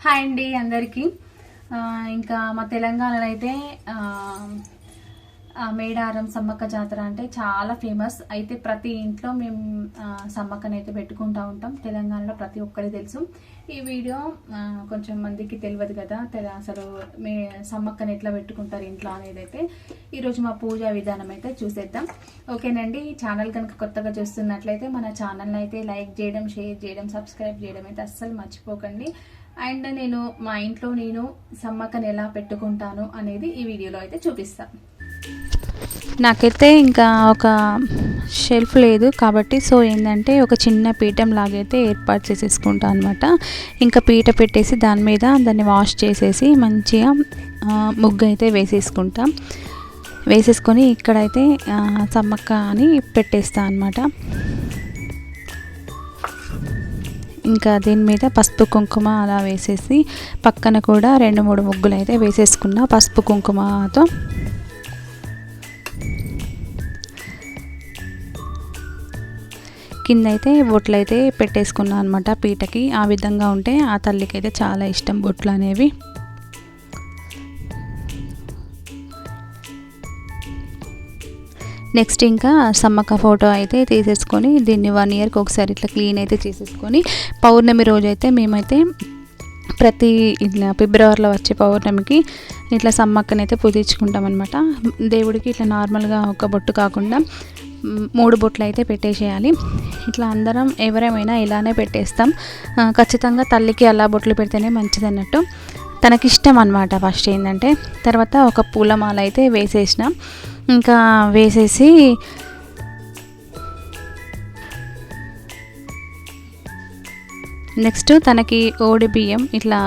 Hi అండి అందరికీ. ఇంకా మా తెలంగాణలో అయితే మేడారం సమ్మక్క జాతర అంటే చాలా ఫేమస్. అయితే ప్రతి ఇంట్లో మేము సమ్మక్కని అయితే పెట్టుకుంటూ ఉంటాం. తెలంగాణలో ప్రతి ఒక్కరికి తెలుసు. ఈ వీడియో కొంచెం మందికి తెలియదు కదా. తెల అసలు మే సమ్మక్కని ఎట్లా పెట్టుకుంటారు ఇంట్లో అనేది అయితే ఈరోజు మా పూజా విధానం అయితే చూసేద్దాం. ఓకేనండి? ఈ ఛానల్ కనుక కొత్తగా చూస్తున్నట్లయితే మన ఛానల్ అయితే లైక్ చేయడం షేర్ చేయడం సబ్స్క్రైబ్ చేయడం అయితే అస్సలు మర్చిపోకండి. అండ్ నేను మా ఇంట్లో నేను సమ్మక్కని ఎలా పెట్టుకుంటాను అనేది ఈ వీడియోలో అయితే చూపిస్తాను. నాకైతే ఇంకా ఒక షెల్ఫ్ లేదు కాబట్టి సో ఏంటంటే ఒక చిన్న పీఠం లాగైతే ఏర్పాటు చేసేసుకుంటా అనమాట ఇంకా పీట పెట్టేసి దాని మీద దాన్ని వాష్ చేసేసి మంచిగా ముగ్గు అయితే వేసేసుకుంటాం. వేసేసుకొని ఇక్కడైతే సమ్మక్క అని పెట్టేస్తా అనమాట ఇంకా దీని మీద పసుపు కుంకుమ అలా వేసేసి పక్కన కూడా రెండు మూడు ముగ్గులు అయితే వేసేసుకున్న పసుపు కుంకుమతో. కింద అయితే బొట్లు అయితే పెట్టేసుకున్నాను అనమాట పీటకి. ఆ విధంగా ఉంటే ఆ తల్లికి అయితే చాలా ఇష్టం బొట్లు అనేవి. నెక్స్ట్ ఇంకా సమ్మక్క ఫోటో అయితే తీసేసుకొని దీన్ని వన్ ఇయర్కి ఒకసారి ఇట్లా క్లీన్ అయితే చేసేసుకొని పౌర్ణమి రోజు అయితే మేమైతే ప్రతి ఇట్లా ఫిబ్రవరిలో వచ్చే పౌర్ణమికి ఇట్లా సమ్మక్కని అయితే పూజించుకుంటాం అనమాట దేవుడికి ఇట్లా నార్మల్గా ఒక బొట్టు కాకుండా మూడు బొట్లు అయితే పెట్టేసేయాలి. ఇట్లా అందరం ఎవరేమైనా ఇలానే పెట్టేస్తాం. ఖచ్చితంగా తల్లికి అలా బొట్లు పెడితేనే మంచిది అన్నట్టు తనకిష్టం అనమాట ఫస్ట్ ఏంటంటే తర్వాత ఒక పూలమాల అయితే వేసేసిన. ఇంకా వేసేసి నెక్స్ట్ తనకి ఓడి బియ్యం ఇట్లా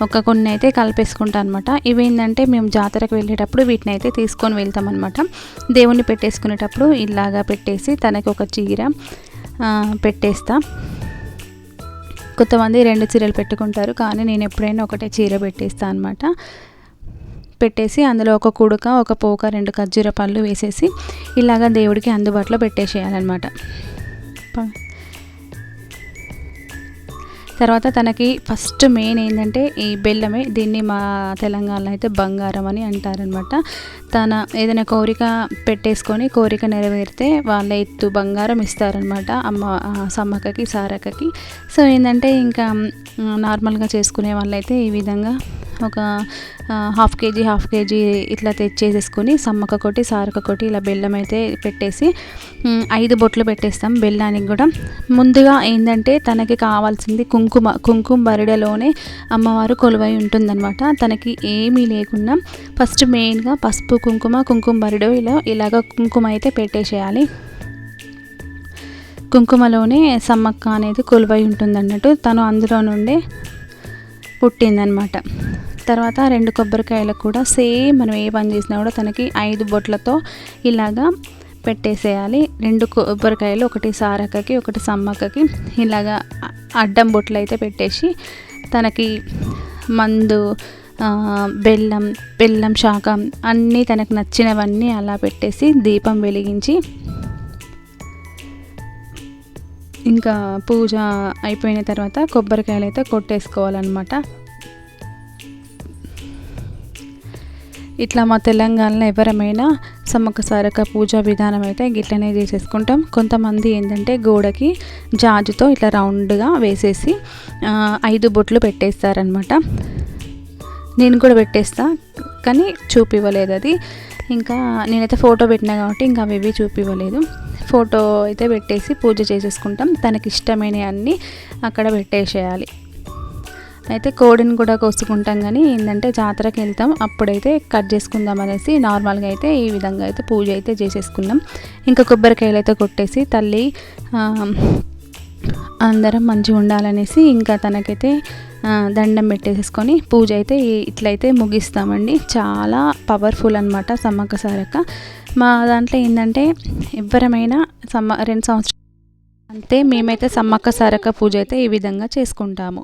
ఒక కొన్ని అయితే కలిపేసుకుంటాను అనమాట ఇవి ఏంటంటే మేము జాతరకు వెళ్ళేటప్పుడు వీటిని అయితే తీసుకొని వెళ్తాం అనమాట దేవుణ్ణి పెట్టేసుకునేటప్పుడు ఇలాగా పెట్టేసి తనకి ఒక చీర పెట్టేస్తా. కొంతమంది రెండు చీరలు పెట్టుకుంటారు కానీ నేను ఎప్పుడైనా ఒకటే చీర పెట్టేస్తా అనమాట పెట్టేసి అందులో ఒక కుడుక ఒక పోక రెండు ఖర్జూర పళ్ళు వేసేసి ఇలాగా దేవుడికి అందుబాటులో పెట్టేసేయాలన్నమాట. తర్వాత తనకి ఫస్ట్ మెయిన్ ఏంటంటే ఈ బెల్లమే దీన్ని మా తెలంగాణలో అయితే బంగారం అని అంటారనమాట తన ఏదైనా కోరిక పెట్టేసుకొని కోరిక నెరవేరితే వాళ్ళ ఎత్తు బంగారం ఇస్తారనమాట అమ్మ సమ్మక్కకి సారక్కకి. సో ఏంటంటే ఇంకా నార్మల్గా చేసుకునే వాళ్ళైతే ఈ విధంగా ఒక హాఫ్ కేజీ హాఫ్ కేజీ ఇట్లా తెచ్చేసేసుకొని సమ్మక్క కొట్టి సారక కొట్టి ఇలా బెల్లం అయితే పెట్టేసి ఐదు బొట్లు పెట్టేస్తాం బెల్లానికి కూడా. ముందుగా ఏంటంటే తనకి కావాల్సింది కుంకుమ కుంకుమ బరిడలోనే అమ్మవారు కొలువై ఉంటుందన్నమాట. తనకి ఏమీ లేకుండా ఫస్ట్ మెయిన్గా పసుపు కుంకుమ కుంకుమ బరిడో ఇలా ఇలాగ కుంకుమ అయితే పెట్టేసేయాలి. కుంకుమలోనే సమ్మక్క అనేది కొలువై ఉంటుంది అన్నట్టు తను అందులో నుండే పుట్టిందనమాట. తర్వాత రెండు కొబ్బరికాయలకు కూడా సేమ్ మనం ఏ పని చేసినా కూడా తనకి ఐదు బొట్లతో ఇలాగా పెట్టేసేయాలి. రెండు కొబ్బరికాయలు ఒకటి సారక్కకి ఒకటి సమ్మక్కకి ఇలాగా అడ్డం బొట్లు అయితే పెట్టేసి తనకి మందు బెల్లం బెల్లం శాకం అన్నీ తనకు నచ్చినవన్నీ అలా పెట్టేసి దీపం వెలిగించి ఇంకా పూజ అయిపోయిన తర్వాత కొబ్బరికాయలు అయితే కొట్టేసుకోవాలన్నమాట. ఇట్లా మా తెలంగాణలో ఎవరమైనా సమ్మక్క సారక పూజా విధానం అయితే గిట్లనే చేసేసుకుంటాం. కొంతమంది ఏంటంటే గోడకి జాజుతో ఇట్లా రౌండ్గా వేసేసి ఐదు బొట్లు పెట్టేస్తారనమాట నేను కూడా పెట్టేస్తా కానీ చూపివ్వలేదు అది. ఇంకా నేనైతే ఫోటో పెట్టినా కాబట్టి ఇంకా అవి ఇవి చూపివ్వలేదు. ఫోటో అయితే పెట్టేసి పూజ చేసేసుకుంటాం. తనకి ఇష్టమైనవి అన్నీ అక్కడ పెట్టేసేయాలి. అయితే కోడిని కూడా కోసుకుంటాం కానీ ఏంటంటే జాతరకి వెళ్తాం. అప్పుడైతే కట్ చేసుకుందాం అనేసి నార్మల్గా అయితే ఈ విధంగా అయితే పూజ అయితే చేసేసుకున్నాం. ఇంకా కొబ్బరికాయలు అయితే కొట్టేసి తల్లి అందరం మంచిగా ఉండాలనేసి ఇంకా తనకైతే దండం పెట్టేసుకొని పూజ అయితే ఇట్లయితే ముగిస్తామండి. చాలా పవర్ఫుల్ అనమాట సమ్మక్క సారక్క. మా దాంట్లో ఏంటంటే ఎవరమైనా సమ్మ రెండు సంవత్సరాలు అంతే మేమైతే సమ్మక్క సారక్క పూజ అయితే ఈ విధంగా చేసుకుంటాము.